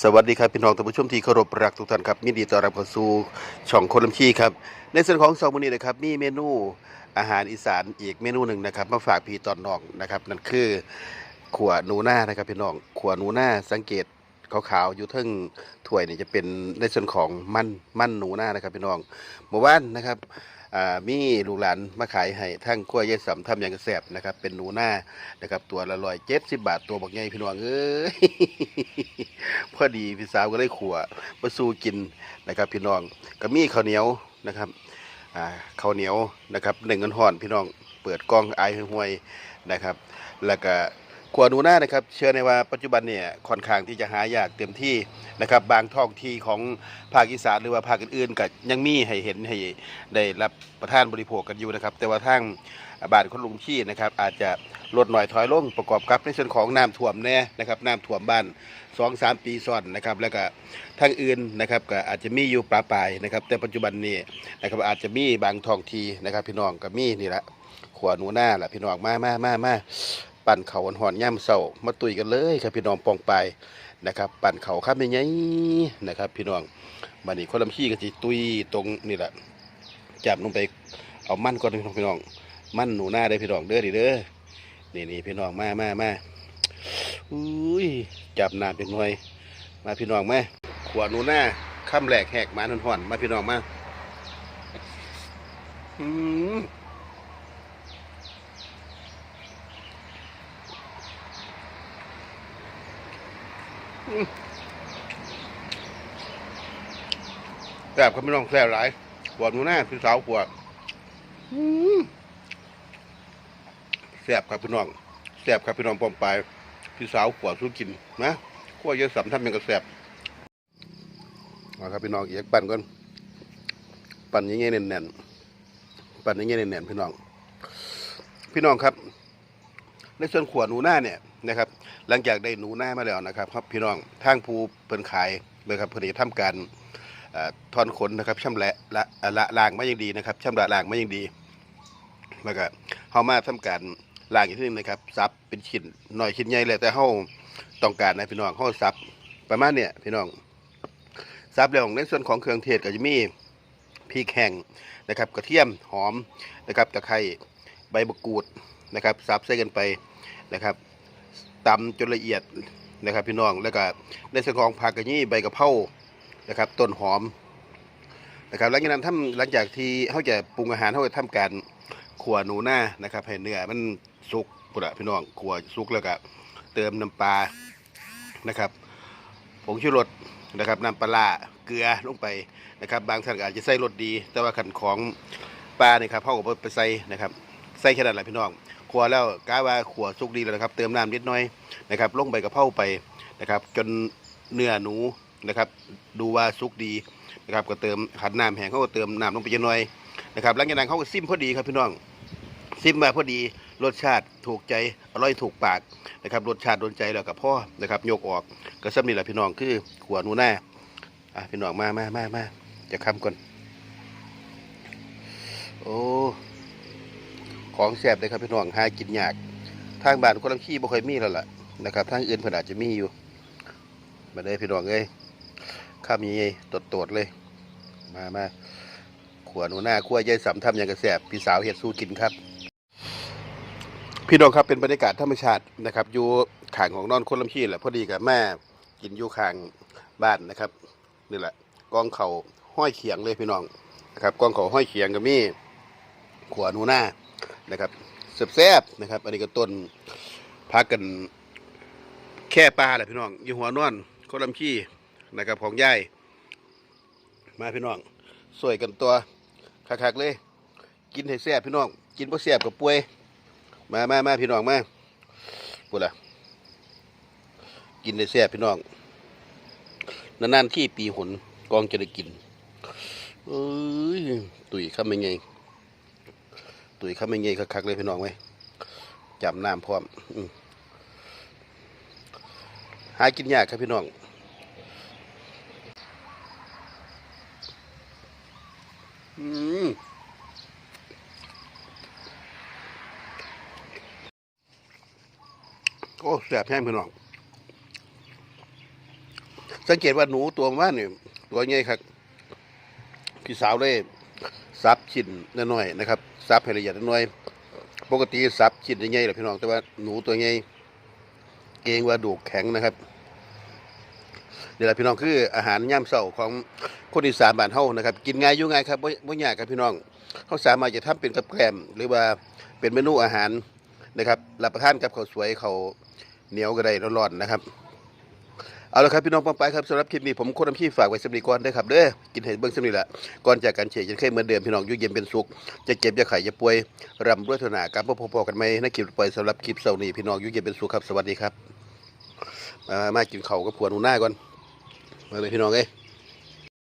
สวัสดีครับพี่น้องท่านผู้ชมที่เคารพรักทุกท่านครับยินดีต้อนรับเข้าสู่ช่องคนลำชีครับในส่วนของสองมื้อนี้นะครับมีเมนูอาหารอีสานอีกเมนูหนึ่งนะครับมาฝากพี่ตอนน้องนะครับนั่นคือขัวหนูหน้านะครับพี่น้องขัวหนูหน้าสังเกตขาวๆอยู่เทึ่งถ้วยนี่จะเป็นในส่วนของมันมันหนูหน้านะครับพี่น้องเมื่อวานนะครับ มีลูกหลานมาขายให้ทั้งขั้วยายสำทำอย่างกระแสบนะครับ เป็นหนูหน้านะครับ ตัวละร้อยเจ็ดสิบบาทตัวบักใหญ่พี่น้องเอ้ยพอดีพี่สาวก็ได้ขัวมาสู้กินนะครับ พี่น้องก็มีข้าวเหนียวนะครับข้าวเหนียวนะครับหนึ่งเงินห่อนพี่น้องเปิดกล้องไอห่วยนะครับ แล้วก็ ขวหนูหน้านะครับเชื่อในว่าปัจจุบันเนี่ยค่อนข้างที่จะหายากเต็มที่นะครับบางท้องที่ของภาคอีสานหรือว่าภาคอื่นๆก็ยังมีให้เห็นให้ได้รับประทานบริโภคกันอยู่นะครับแต่ว่าทางบ้านคนลุงชี่นะครับอาจจะลดหน่อยถอยลงประกอบกับในส่วนของน้ำท่วมแน่นะครับน้ำท่วมบ้านสองสามปีซ้อนนะครับแล้วก็ทางอื่นนะครับก็อาจจะมีอยู่ปลาปลายนะครับแต่ปัจจุบันนี้นะครับอาจจะมีบางท้องทีนะครับพี่น้องก็มีนี่แหละขวาหนูหน้าแหละพี่น้องมามามามา ปั่นเขาหอนๆย่ำเศร้ามาตุยกันเลยครับพี่น้องปองไปนะครับ ปั่นเขาข้ามยังไงนะครับ พี่น้องบันนี้คนลำขี้ก็จะตุยตรงนี่แหละจับลงไปเอามั่นก่อนพี่น้องพี่น้อง มั่นหนูหน้าได้พี่น้องเด้อดิเด้อนี่นี่พี่น้องมามามาอุ้ยจับหน้ำเป็นหน่วยมาพี่น้องมาขวาหนูหน้าค่ำแหลกแหกหมาหอนๆมาพี่น้องมาอืม แซ่บครับพี่น้องแซ่บหลายขวาหนูหน้าพี่สาวขวาอืมแซ่บครับพี่น้องแซ่บครับพี่น้องปอมปลายพี่สาวขวดสู้กินนะขั้วเยอะสำทำยังกระแสบมาครับพี่น้องเอียกปั่นก่อนปั่นอยังไงแน่นๆปั่นอยังไงแน่นๆพี่น้อง พี่น้องครับ ในส่วนขวดหนูหน้าเนี่ย นะครับ หลังจากได้หนูหน้ามาแล้วนะครับครับพี่น้องทางภูเพิ่นขายเลยครับเพิ่นจะทำการเอ่อถอนขนนะครับช่ำแหละละเอ่อละล้างมาอย่างดีนะครับช่ำละล้างมาอย่างดีแล้วก็เฮามาทำการล่างอีกทีหนึงนะครับซับเป็นชิ้นหน่อยชิ้นใหญ่เลยแต่เฮาต้องการนะพี่น้องเฮาซับประมาณเนี่ยพี่น้องซับแล้วในส่วนของเครื่องเทศก็จะมีพริกแห้งนะครับ กระเทียมหอมนะครับตะไคร้ใบมะกรูดนะครับซับใส่กันไปนะครับ ตำจนละเอียดนะครับพี่น้องแล้วก็ในส่วนของผักกระยี่ใบกะเพรานะครับต้นหอมนะครับหลังจากนั้นทำหลังจากที่เขาจะปรุงอาหารเขาจะทำการขัวหนูหน้านะครับให้เนื้อมันสุกปุระพี่น้องขัวสุกแล้วก็เติมน้ำปลานะครับผงชูรสนะครับน้ำปลาเกลือลงไปนะครับ บางท่านก็อาจจะใส่รสดี แต่ว่าขันของปลาเนี่ยครับเขาก็ไปใส่นะครับใส่แค่นั้นแหละพี่น้อง ขัวแล้วกาว่าขัวสุกดีแล้วนะครับ เติมน้ำนิดหน่อยนะครับลงใบกระเพราไปนะครับ จนเนื้อหนูนะครับ ดูว่าสุกดีนะครับก็เติมขันน้ำแห้งเขาก็เติมน้ำลงไปจักหน่อยนะครับหลังจากนั้นเขาก็ซิมพอดีครับพี่น้องซิมมาพอดีรสชาติถูกใจอร่อยถูกปากนะครับรสชาติโดนใจแล้วกับพ่อนะครับยกออกก็ซ้ำนี่แหละพี่น้องคือขวหนูหน้าอะพี่น้องมามามามาจะคำก่อนโอ้ ของแซ่บเลยครับพี่น้องหากินยาก ทางบ้านคนลังขี้บ่ค่อยมีแล้วล่ะนะครับทางอื่นเพิ่นอาจจะมีอยู่มาเลยพี่น้องเอ้ยข้ามยังไงตดตดๆเลย มามาขวหนูหน้าขั้วยายสำทำอย่างกระแสบพี่สาวเฮ็ดสู้กินครับ พี่น้องครับเป็นบรรยากาศธรรมชาตินะครับอยู่ขางของนอนคนลำขี้แหละพอดีกับแม่กินอยู่ขางบ้านนะครับนี่แหละกองเขาห้อยเขียงเลยพี่น้องนะครับกองเขาห้อยเขียงก็มีขวหนูหน้า นะครับแซ่บๆนะครับ อันนี้ก็ต้นพักกันแค่ปลาแหละพี่น้องอยู่หัวนอนคนลำขี้นะครับของยายมาพี่น้องสวยกันตัวคักๆเลย กินให้แซ่บพี่น้องกินบ่แซ่บกับป่วย มามามาพี่น้องมาพูดละกินได้แซ่บพี่น้องนานๆที่ปีหนกองจะได้กินเอ้ยตุ๋ยคำยังไง ตุ๋ยคำยังไงคักๆเลยพี่น้องไว้ยจำน้ำพร้อมหากินยากครับพี่น้องอืมโอ้แสบแห้งพี่น้อง สังเกตว่าหนูตัวมันว่าเนี่ยตัวใหญ่ครับพี่สาวเลย ซับชิ้นน้อยๆนะครับซับให้ละเอียดน้อยๆปกติซับชิ้นใหญ่ๆแหละพี่น้องแต่ว่าหนูตัวใหญ่เองว่าดูกแข็งนะครับเดี๋ยวพี่น้องคืออาหารย่ำเช้าของคนอีสานบ้านเฮานะครับ กินง่ายอยู่ง่ายครับบ่บ่ยากครับพี่น้องเขาสามารถจะทำเป็นกับแกล้มหรือว่าเป็นเมนูอาหารนะครับรับประทานกับข้าวสวยข้าวเหนียวก็ได้ร้อนๆนะครับ เอาละครับพี่น้องปองไปครับสำหรับคลิปนี้ผมโคนน้ำขี้ฝากไว้สำหรับก่อนได้ครับเด้อกินเห็ดเบื้องสำนีละก่อนจากการเฉยยังเคยเหมือนเดิมพี่น้องอยู่เย็นเป็นสุขจะเจ็บจะไข่จะป่วยรำรวยธนาการพบๆกันไหมในคลิปต่อไปสำหรับคลิปเสาร์นี้พี่น้องอยู่เย็นเป็นสุขครับสวัสดีครับมามากินเข่ากับผัวหนูหน้าก่อนมาเลยพี่น้องเอ้